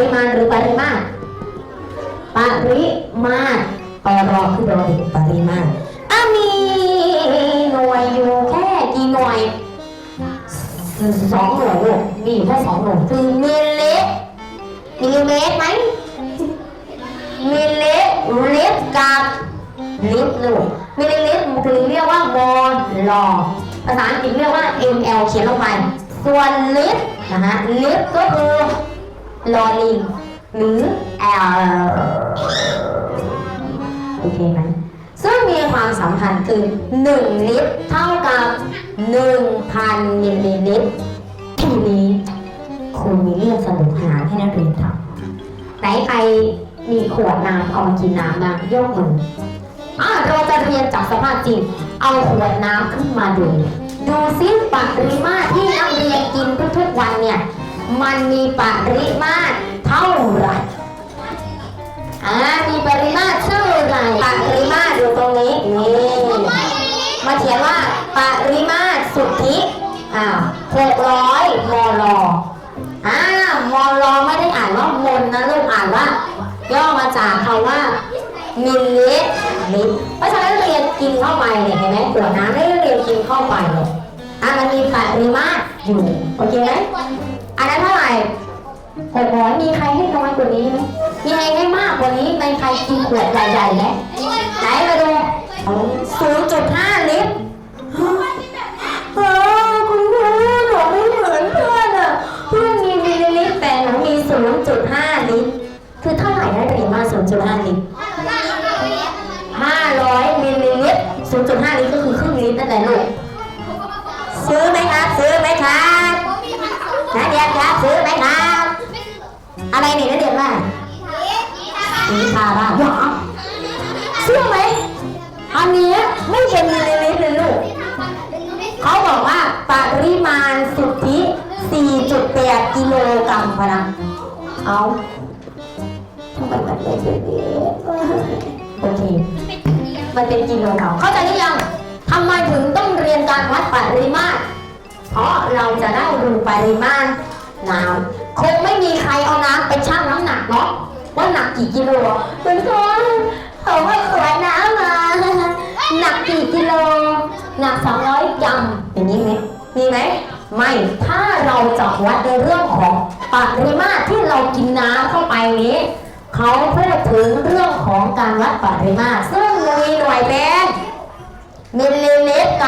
ริมาณหรือปริมาตรปริมาตรปรอคือปรอเด็กปริมาตรอามีหน่วยอยู่แค่กี่หน่วยสองหน่วยลูกมีอยู่แค่สองหน่วยคือมิลลิมิลเมตรไหมมิลลิลิตรกับลิตรลูกมิลลิลิตรคือเรียกว่าโมลอภาษาอังกฤษเรียกว่า ml เขียนลงไป ส่วนลิตรนะฮะลิตรก็คือ ลอลิง หรือ L โอเคไหมซึ่งมีความสัมพันธ์คือ 1 ลิตรเท่ากับ 1,000มิลลิลิตรทีนี้ครูมีเรื่องสนุกสนานให้นักเรียนทำไหนใครมีขวดน้ำเอามากินน้ำบ้างยกมืออะเราจะเรียนจากสภาพจริง เอาขวดน้ำขึ้นมาดู ดูซิปริมาตรที่นักเรียนกินทุกๆวันเนี่ย มันมีปริมาตรเท่าไหร่อ่ามีปริมาตรเท่าไหร่ปริมาตรอยู่ตรงนี้นี่มาเขียนว่าปริมาตรสุทธิอ่าหกร้อยมลอ่ามลไม่ได้อ่านว่ามลนะลูกอ่านว่า ย่อมาจากคำว่ามิลลิลิตรเพราะฉะนั้นเรียนกินเข้าไปเนี่ยเห็นไหมขวดน้ำไม่ได้เรียนกินเข้าไปเลยอะมันมีปริมาตรอยู่โอเคไหม อันนั้นเท่าไหร่หกร้อยมีใครให้น้อยกว่านี้ไหมมีใครให้มากกว่านี้มีใครกินขวดใหญ่ๆไหมไหนมาดูศูนย์จุดห้าลิตรเออคุณครูหนูไม่เหมือนเพื่อนอะเพื่อนมีมิลลิลิตรแต่หนูมีศูนย์จุดห้าลิตรคือเท่าไหร่นะเรียนมาศูนย์จุดห้าลิตรห้าร้อยมิลลิลิตร0.5ลิตรก็คือครึ่งลิตรนั่นแหละลูก ยนครับซื้อไหมครับ อะไรนี่นักเรียนว่าสีทาบ้าหรอเชื่อไหมอันเนี้ยไม่เป็นมิลลิลิตรเลยลูกเขาบอกว่าปริมาณสุทธิ 4.8 กิโลกรัมพะนะเอาทำไมมันเป็นแบบนี้โอเคมันเป็นกิโลกรัมเข้าใจหรือยังทำไมถึงต้องเรียนการวัดปริมาตรเพราะเราจะได้รู้ปริมาณ น้ำคงไม่มีใครเอาน้ำไปชั่งน้ำหนักเนาะว่าหนักกี่กิโลคุณคนเขาให้ขวดน้ำมาหนักกี่กิโล หนัก200กรัมอย่างนี้ไหมมีไหมไม่ถ้าเราจะวัดในเรื่องของปริมาตรที่เรากินน้ำเข้าไปนี้เขาพูดถึงเรื่องของการวัดปริมาตรซึ่งมีหน่วยเป็นมิลลิลิตร